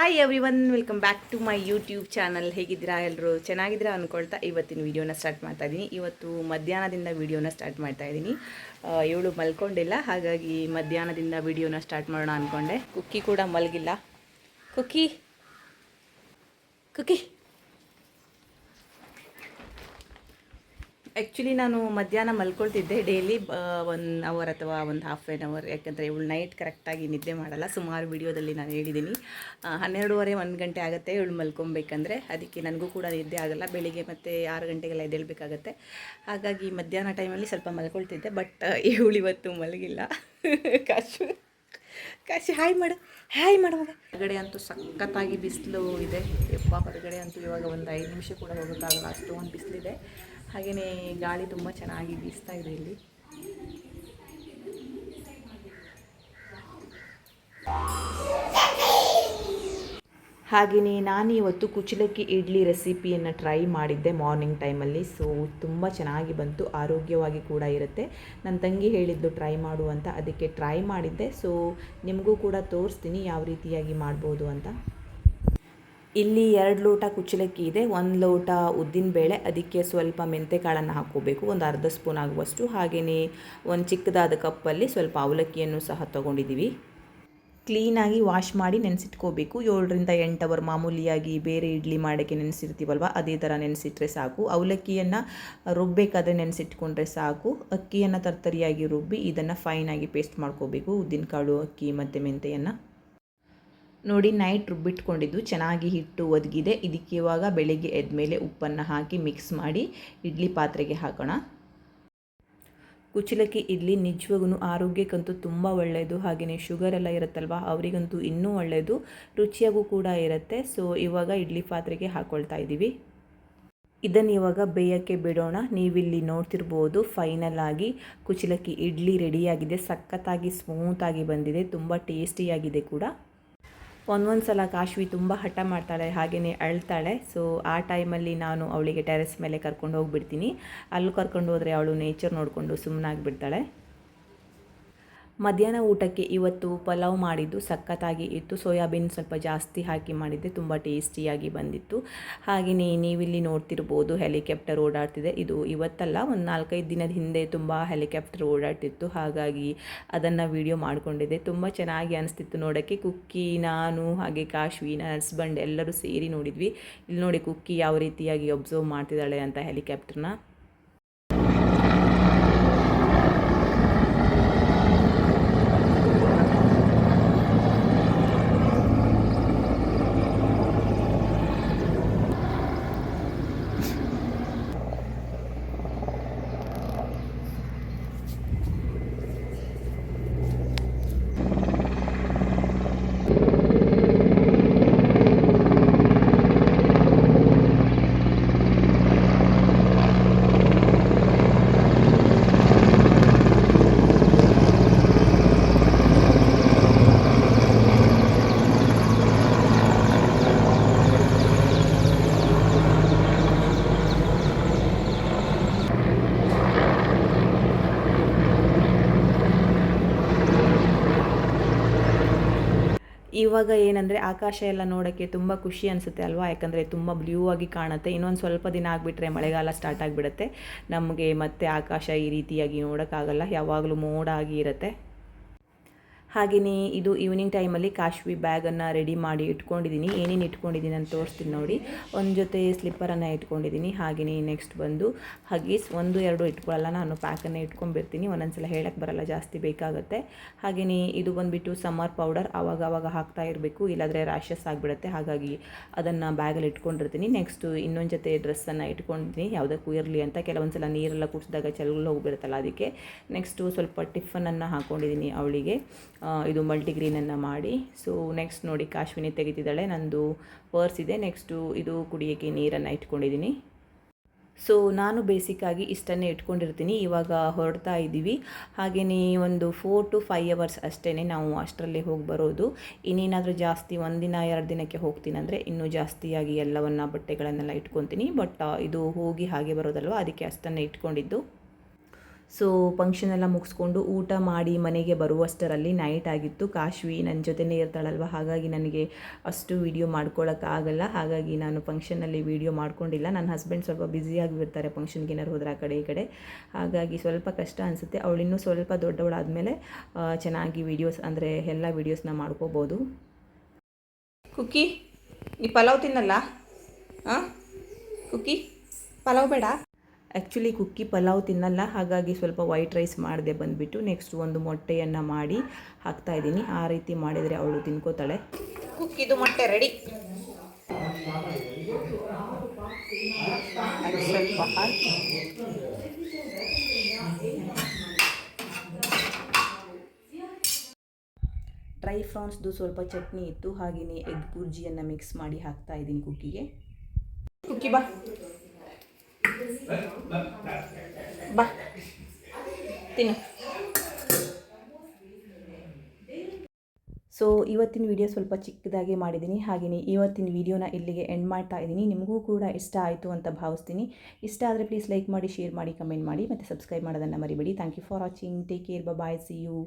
Hi everyone welcome back to my YouTube channel ಹೇಗಿದ್ದೀರಾ ಎಲ್ಲರೂ ಚೆನ್ನಾಗಿದ್ದೀರಾ ಅಂದ್ಕೊಳ್ತಾ ಇವತ್ತಿನ ವಿಡಿಯೋನ ಸ್ಟಾರ್ಟ್ ಮಾಡ್ತಾ ಇದ್ದೀನಿ ಇವತ್ತು ಮಧ್ಯಾಹ್ನದಿಂದ ವೀಡಿಯೋನ ಸ್ಟಾರ್ಟ್ ಮಾಡ್ತಾ ಇದ್ದೀನಿ ಇವಳು ಮಲ್ಕೊಂಡಿಲ್ಲ, ಹಾಗಾಗಿ ಮಧ್ಯಾಹ್ನದಿಂದ ವೀಡಿಯೋನ ಸ್ಟಾರ್ಟ್ ಮಾಡೋಣ ಅಂದ್ಕೊಂಡೆ ಕುಕ್ಕಿ ಕೂಡ ಮಲಗಿಲ್ಲ. ಕುಕ್ಕಿ. ಕುಕ್ಕಿ. ಆ್ಯಕ್ಚುಲಿ ನಾನು ಮಧ್ಯಾಹ್ನ ಮಲ್ಕೊಳ್ತಿದ್ದೆ ಡೈಲಿ ಒನ್ ಅವರ್ ಅಥವಾ ಒಂದು ಹಾಫ್ ಆ್ಯನ್ ಅವರ್ ಯಾಕಂದರೆ ಇವಳು ನೈಟ್ ಕರೆಕ್ಟಾಗಿ ನಿದ್ದೆ ಮಾಡಲ್ಲ. ಸುಮಾರು ವಿಡಿಯೋದಲ್ಲಿ ನಾನು ಹೇಳಿದ್ದೀನಿ. ಹನ್ನೆರಡುವರೆ, ಒಂದು ಗಂಟೆ ಆಗುತ್ತೆ ಇವಳು ಮಲ್ಕೊಬೇಕಂದ್ರೆ. ಅದಕ್ಕೆ ನನಗೂ ಕೂಡ ನಿದ್ದೆ ಆಗಲ್ಲ. ಬೆಳಿಗ್ಗೆ ಮತ್ತು ಆರು ಗಂಟೆಗೆಲ್ಲ ಎದ್ದೇಳಬೇಕಾಗತ್ತೆ ಹಾಗಾಗಿ ಮಧ್ಯಾಹ್ನ ಟೈಮಲ್ಲಿ ಸ್ವಲ್ಪ ಮಲ್ಕೊಳ್ತಿದ್ದೆ. ಬಟ್ ಇವಳು ಇವತ್ತು ಮಲಗಿಲ್ಲ. ಕಾಶು ಕಾಶಿ, ಹಾಯ್ ಮಾಡು. ಹಾಯ್ ಮಾಡುವಾಗ ಹೊರಗಡೆ ಅಂತೂ ಸಖತ್ತಾಗಿ ಬಿಸಿಲು ಇದೆ. ಯಪ್ಪ, ಹೊರಗಡೆ ಅಂತೂ ಇವಾಗ ಒಂದು ಐದು ನಿಮಿಷ ಕೂಡ ಹೋಗೋಕ್ಕಾಗಲ್ಲ. ಅಷ್ಟೊಂದು ಬಿಸಿಲಿದೆ. ಹಾಗೆಯೇ ಗಾಳಿ ತುಂಬ ಚೆನ್ನಾಗಿ ಬೀಸ್ತಾ ಇದೆ ಇಲ್ಲಿ. ಹಾಗೆಯೇ ನಾನು ಇವತ್ತು ಕುಚಲಕ್ಕಿ ಇಡ್ಲಿ ರೆಸಿಪಿಯನ್ನು ಟ್ರೈ ಮಾಡಿದ್ದೆ ಮಾರ್ನಿಂಗ್ ಟೈಮಲ್ಲಿ ಸೊ ತುಂಬ ಚೆನ್ನಾಗಿ ಬಂತು, ಆರೋಗ್ಯವಾಗಿ ಕೂಡ ಇರುತ್ತೆ. ನನ್ನ ತಂಗಿ ಹೇಳಿದ್ದು ಟ್ರೈ ಮಾಡು ಅಂತ, ಅದಕ್ಕೆ ಟ್ರೈ ಮಾಡಿದ್ದೆ. ಸೊ ನಿಮಗೂ ಕೂಡ ತೋರಿಸ್ತೀನಿ ಯಾವ ರೀತಿಯಾಗಿ ಮಾಡ್ಬೋದು ಅಂತ. ಇಲ್ಲಿ ಎರಡು ಲೋಟ ಕುಚ್ಚಲಕ್ಕಿ ಇದೆ, ಒಂದು ಲೋಟ ಉದ್ದಿನಬೇಳೆ ಅದಕ್ಕೆ ಸ್ವಲ್ಪ ಮೆಂತೆಕಾಳನ್ನು ಹಾಕ್ಕೋಬೇಕು, ಒಂದು ಅರ್ಧ ಸ್ಪೂನ್ ಆಗುವಷ್ಟು. ಹಾಗೆಯೇ ಒಂದು ಚಿಕ್ಕದಾದ ಕಪ್ಪಲ್ಲಿ ಸ್ವಲ್ಪ ಅವಲಕ್ಕಿಯನ್ನು ಸಹ ತೊಗೊಂಡಿದ್ದೀವಿ. ಕ್ಲೀನಾಗಿ ವಾಶ್ ಮಾಡಿ ನೆನೆಸಿಟ್ಕೋಬೇಕು. ಏಳರಿಂದ ಎಂಟು ಅವರ್ ಮಾಮೂಲಿಯಾಗಿ ಬೇರೆ ಇಡ್ಲಿ ಮಾಡೋಕ್ಕೆ ನೆನೆಸಿರ್ತೀವಲ್ವ, ಅದೇ ಥರ ನೆನೆಸಿಟ್ರೆ ಸಾಕು. ಅವಲಕ್ಕಿಯನ್ನು ರುಬ್ಬಬೇಕಾದ್ರೆ ನೆನೆಸಿಟ್ಕೊಂಡ್ರೆ ಸಾಕು. ಅಕ್ಕಿಯನ್ನು ತರ್ತರಿಯಾಗಿ ರುಬ್ಬಿ ಇದನ್ನು ಫೈನಾಗಿ ಪೇಸ್ಟ್ ಮಾಡ್ಕೋಬೇಕು. ಉದ್ದಿನಕಾಳು ಅಕ್ಕಿ ಮತ್ತು ಮೆಂತೆಯನ್ನು. ನೋಡಿ, ನೈಟ್ ರುಬ್ಬಿಟ್ಕೊಂಡಿದ್ದು ಚೆನ್ನಾಗಿ ಹಿಟ್ಟು ಒದಗಿದೆ. ಇದಕ್ಕೆ ಇವಾಗ ಬೆಳಿಗ್ಗೆ ಎದ್ಮೇಲೆ ಉಪ್ಪನ್ನು ಹಾಕಿ ಮಿಕ್ಸ್ ಮಾಡಿ ಇಡ್ಲಿ ಪಾತ್ರೆಗೆ ಹಾಕೋಣ. ಕುಚ್ಚಲಕ್ಕಿ ಇಡ್ಲಿ ನಿಜವಾಗೂ ಆರೋಗ್ಯಕ್ಕಂತೂ ತುಂಬ ಒಳ್ಳೆಯದು. ಹಾಗೆಯೇ ಶುಗರ್ ಎಲ್ಲ ಇರುತ್ತಲ್ವ, ಅವರಿಗಂತೂ ಇನ್ನೂ ಒಳ್ಳೆಯದು. ರುಚಿಯಾಗೂ ಕೂಡ ಇರುತ್ತೆ. ಸೊ ಇವಾಗ ಇಡ್ಲಿ ಪಾತ್ರೆಗೆ ಹಾಕ್ಕೊಳ್ತಾ ಇದ್ದೀವಿ. ಇದನ್ನು ಇವಾಗ ಬೇಯಕ್ಕೆ ಬಿಡೋಣ. ನೀವಿಲ್ಲಿ ನೋಡ್ತಿರ್ಬೋದು ಫೈನಲ್ ಆಗಿ ಕುಚಲಕ್ಕಿ ಇಡ್ಲಿ ರೆಡಿಯಾಗಿದೆ ಸಖತ್ತಾಗಿ ಸ್ಮೂತಾಗಿ ಬಂದಿದೆ. ತುಂಬ ಟೇಸ್ಟಿಯಾಗಿದೆ ಕೂಡ. ಒಂದೊಂದು ಸಲ ಕಾಶ್ವಿ ತುಂಬ ಹಠ ಮಾಡ್ತಾಳೆ ಹಾಗೆಯೇ ಅಳ್ತಾಳೆ. ಸೊ ಆ ಟೈಮಲ್ಲಿ ನಾನು ಅವಳಿಗೆ ಟೆರೆಸ್ ಮೇಲೆ ಕರ್ಕೊಂಡು ಹೋಗ್ಬಿಡ್ತೀನಿ. ಅಲ್ಲಿ ಕರ್ಕೊಂಡು ಹೋದರೆ ಅವಳು ನೇಚರ್ ನೋಡಿಕೊಂಡು ಸುಮ್ಮನಾಗಿಬಿಡ್ತಾಳೆ ಮಧ್ಯಾಹ್ನ ಊಟಕ್ಕೆ ಇವತ್ತು ಪಲಾವ್ ಮಾಡಿದ್ದು ಸಖತ್ತಾಗಿ ಇತ್ತು. ಸೋಯಾಬೀನ್ ಸ್ವಲ್ಪ ಜಾಸ್ತಿ ಹಾಕಿ ಮಾಡಿದ್ದೆ, ತುಂಬ ಟೇಸ್ಟಿಯಾಗಿ ಬಂದಿತ್ತು. ಹಾಗೆಯೇ ನೀವಿಲ್ಲಿ ನೋಡ್ತಿರ್ಬೋದು ಹೆಲಿಕಾಪ್ಟರ್ ಓಡಾಡ್ತಿದೆ. ಇದು ಇವತ್ತಲ್ಲ, ಒಂದು ನಾಲ್ಕೈದು ದಿನದ ಹಿಂದೆ ತುಂಬ ಹೆಲಿಕಾಪ್ಟರ್ ಓಡಾಡ್ತಿತ್ತು. ಹಾಗಾಗಿ ಅದನ್ನು ವಿಡಿಯೋ ಮಾಡಿಕೊಂಡಿದ್ದೆ. ತುಂಬ ಚೆನ್ನಾಗಿ ಅನಿಸ್ತಿತ್ತು ನೋಡೋಕ್ಕೆ. ಕುಕ್ಕಿ, ನಾನು, ಹಾಗೆ ಕಾಶ್ವಿ ನನ್ನ ಹಸ್ಬೆಂಡ್ ಎಲ್ಲರೂ ಸೇರಿ ನೋಡಿದ್ವಿ. ಇಲ್ಲಿ ನೋಡಿ ಕುಕ್ಕಿ ಯಾವ ರೀತಿಯಾಗಿ ಒಬ್ಸರ್ವ್ ಮಾಡ್ತಿದ್ದಾಳೆ ಅಂತ ಹೆಲಿಕಾಪ್ಟರ್ನ. ಇವಾಗ ಏನಂದರೆ ಆಕಾಶ ಎಲ್ಲ ನೋಡೋಕ್ಕೆ ತುಂಬ ಖುಷಿ ಅನಿಸುತ್ತೆ ಅಲ್ವಾ? ಯಾಕಂದರೆ ತುಂಬ ಬ್ಲೂ ಆಗಿ ಕಾಣುತ್ತೆ. ಇನ್ನೊಂದು ಸ್ವಲ್ಪ ದಿನ ಆಗಿಬಿಟ್ರೆ ಮಳೆಗಾಲ ಸ್ಟಾರ್ಟ್ ಆಗಿಬಿಡುತ್ತೆ. ನಮಗೆ ಮತ್ತೆ ಆಕಾಶ ಈ ರೀತಿಯಾಗಿ ನೋಡೋಕ್ಕಾಗಲ್ಲ. ಯಾವಾಗಲೂ ಮೋಡ ಆಗಿ ಇರುತ್ತೆ. ಹಾಗೆಯೇ ಇದು ಈವ್ನಿಂಗ್ ಟೈಮಲ್ಲಿ ಕಾಶ್ವಿ ಬ್ಯಾಗನ್ನು ರೆಡಿ ಮಾಡಿ ಇಟ್ಕೊಂಡಿದ್ದೀನಿ. ಏನೇನು ಇಟ್ಕೊಂಡಿದ್ದೀನಿ ಅಂತ ತೋರಿಸ್ತೀನಿ ನೋಡಿ. ಒಂದು ಜೊತೆ ಸ್ಲಿಪ್ಪರನ್ನು ಇಟ್ಕೊಂಡಿದ್ದೀನಿ. ಹಾಗೆಯೇ ನೆಕ್ಸ್ಟ್ ಬಂದು ಹಗೀಸ್ ಒಂದು, ಎರಡು ಇಟ್ಕೊಳ್ಳಲ್ಲ. ನಾನು ಪ್ಯಾಕನ್ನು ಇಟ್ಕೊಂಡ್ಬಿರ್ತೀನಿ ಒಂದೊಂದು ಸಲ ಹೇಳಕ್ಕೆ ಬರಲ್ಲ, ಜಾಸ್ತಿ ಬೇಕಾಗುತ್ತೆ. ಹಾಗೆಯೇ ಇದು ಬಂದುಬಿಟ್ಟು ಸಮ್ಮರ್ ಪೌಡರ್ ಆವಾಗ ಆವಾಗ ಹಾಕ್ತಾ ಇರಬೇಕು. ಇಲ್ಲಾದರೆ ರ್ಯಾಷಸ್ ಆಗಿಬಿಡುತ್ತೆ. ಹಾಗಾಗಿ ಅದನ್ನು ಬ್ಯಾಗಲ್ಲಿ ಇಟ್ಕೊಂಡಿರ್ತೀನಿ. ನೆಕ್ಸ್ಟು ಇನ್ನೊಂದು ಜೊತೆ ಡ್ರೆಸ್ಸನ್ನು ಇಟ್ಕೊಂಡಿದ್ದೀನಿ. ಯಾವುದಕ್ಕೂ ಇರಲಿ ಅಂತ. ಕೆಲವೊಂದು ಸಲ ನೀರೆಲ್ಲ ಕುಡಿಸಿದಾಗ ಚಲಗಳು ಹೋಗಿಬಿಡುತ್ತಲ್ಲ ಅದಕ್ಕೆ. ನೆಕ್ಸ್ಟು ಸ್ವಲ್ಪ ಟಿಫನನ್ನು ಹಾಕ್ಕೊಂಡಿದ್ದೀನಿ ಅವಳಿಗೆ. ಇದು ಮಲ್ಟಿಗ್ರೀನನ್ನು ಮಾಡಿ. ಸೊ ನೆಕ್ಸ್ಟ್ ನೋಡಿ ಕಾಶ್ವಿನಿ ತೆಗಿತಿದ್ದಾಳೆ, ನಂದು ಪರ್ಸ್ ಇದೆ. ನೆಕ್ಸ್ಟು ಇದು ಕುಡಿಯೋಕ್ಕೆ ನೀರನ್ನು ಇಟ್ಕೊಂಡಿದ್ದೀನಿ. ಸೊ ನಾನು ಬೇಸಿಕ್ಕಾಗಿ ಇಷ್ಟನ್ನೇ ಇಟ್ಕೊಂಡಿರ್ತೀನಿ. ಇವಾಗ ಹೊರಡ್ತಾ ಇದ್ದೀವಿ. ಹಾಗೆಯೇ ಒಂದು ಫೋರ್ ಟು ಫೈವ್ ಅವರ್ಸ್ ಅಷ್ಟೇ ನಾವು ಅಷ್ಟರಲ್ಲಿ ಹೋಗಿ ಬರೋದು. ಇನ್ನೇನಾದರೂ ಜಾಸ್ತಿ ಒಂದಿನ ಎರಡು ದಿನಕ್ಕೆ ಹೋಗ್ತೀನಿ ಅಂದರೆ ಇನ್ನೂ ಜಾಸ್ತಿಯಾಗಿ ಎಲ್ಲವನ್ನು ಬಟ್ಟೆಗಳನ್ನೆಲ್ಲ ಇಟ್ಕೊತೀನಿ. ಬಟ್ ಇದು ಹೋಗಿ ಹಾಗೆ ಬರೋದಲ್ವ, ಅದಕ್ಕೆ ಅಷ್ಟನ್ನೇ ಇಟ್ಕೊಂಡಿದ್ದು. ಸೊ ಫಂಕ್ಷನ್ ಎಲ್ಲ ಮುಗಿಸ್ಕೊಂಡು ಊಟ ಮಾಡಿ ಮನೆಗೆ ಬರುವಷ್ಟರಲ್ಲಿ ನೈಟ್ ಆಗಿತ್ತು. ಕಾಶ್ವಿ ನನ್ನ ಜೊತೆನೇ ಇರ್ತಾಳಲ್ವ? ಹಾಗಾಗಿ ನನಗೆ ಅಷ್ಟು ವಿಡಿಯೋ ಮಾಡ್ಕೊಳ್ಳೋಕ್ಕಾಗಲ್ಲ ಹಾಗಾಗಿ ನಾನು ಫಂಕ್ಷನ್ನಲ್ಲಿ ವಿಡಿಯೋ ಮಾಡ್ಕೊಂಡಿಲ್ಲ. ನನ್ನ ಹಸ್ಬೆಂಡ್ ಸ್ವಲ್ಪ ಬ್ಯುಸಿಯಾಗಿರ್ತಾರೆ ಫಂಕ್ಷನ್ಗೆ ಏನಾರು ಹೋದ್ರೆ ಆ ಕಡೆ ಈ ಕಡೆ. ಹಾಗಾಗಿ ಸ್ವಲ್ಪ ಕಷ್ಟ ಅನಿಸುತ್ತೆ. ಅವಳು ಇನ್ನೂ ಸ್ವಲ್ಪ ದೊಡ್ಡವಳಾದಮೇಲೆ ಚೆನ್ನಾಗಿ ವೀಡಿಯೋಸ್ ಅಂದರೆ ಎಲ್ಲ ವೀಡಿಯೋಸ್ನ ಮಾಡ್ಕೋಬೋದು. ಕುಕ್ಕಿ, ನೀ ಪಲಾವ್ ತಿನ್ನಲ್ಲ? ಹಾಂ ಕುಕ್ಕಿ, ಪಲಾವ್ ಬೇಡ. ಆ್ಯಕ್ಚುಲಿ ಕುಕ್ಕಿ ಪಲಾವ್ ತಿನ್ನಲ್ಲ. ಹಾಗಾಗಿ ಸ್ವಲ್ಪ ವೈಟ್ ರೈಸ್ ಮಾಡಿದೆ ಬಂದುಬಿಟ್ಟು ನೆಕ್ಸ್ಟ್ ಒಂದು ಮೊಟ್ಟೆಯನ್ನು ಮಾಡಿ ಹಾಕ್ತಾ ಇದ್ದೀನಿ. ಆ ರೀತಿ ಮಾಡಿದರೆ ಅವಳು ತಿನ್ಕೋತಾಳೆ. ಕುಕ್ಕಿದು ಮೊಟ್ಟೆ ರೆಡಿ ಸ್ವಲ್ಪ ಹಾಕಿ. ಡ್ರೈ ಫ್ರಾನ್ಸ್ದು ಸ್ವಲ್ಪ ಚಟ್ನಿ ಇತ್ತು. ಹಾಗೆಯೇ ಎಗ್ ಬುರ್ಜಿಯನ್ನು ಮಿಕ್ಸ್ ಮಾಡಿ ಹಾಕ್ತಾ ಇದ್ದೀನಿ ಕುಕ್ಕಿಗೆ ಕುಕ್ಕಿ ಬಾ. ಬಾ. ತಿನ್ನು. ಸೊ ಇವತ್ತಿನ ವಿಡಿಯೋ ಸ್ವಲ್ಪ ಚಿಕ್ಕದಾಗಿ ಮಾಡಿದ್ದೀನಿ. ಹಾಗೆಯೇ ಇವತ್ತಿನ ವಿಡಿಯೋನ ಇಲ್ಲಿಗೆ ಎಂಡ್ ಮಾಡ್ತಾ ಇದ್ದೀನಿ. ನಿಮಗೂ ಕೂಡ ಇಷ್ಟ ಆಯಿತು ಅಂತ ಭಾವಿಸ್ತೀನಿ. ಇಷ್ಟ ಆದರೆ ಪ್ಲೀಸ್ ಲೈಕ್ ಮಾಡಿ ಶೇರ್ ಮಾಡಿ ಕಮೆಂಟ್ ಮಾಡಿ ಮತ್ತು ಸಬ್ಸ್ಕ್ರೈಬ್ ಮಾಡೋದನ್ನು ಮರಿಬೇಡಿ. Thank you for watching take care bye see you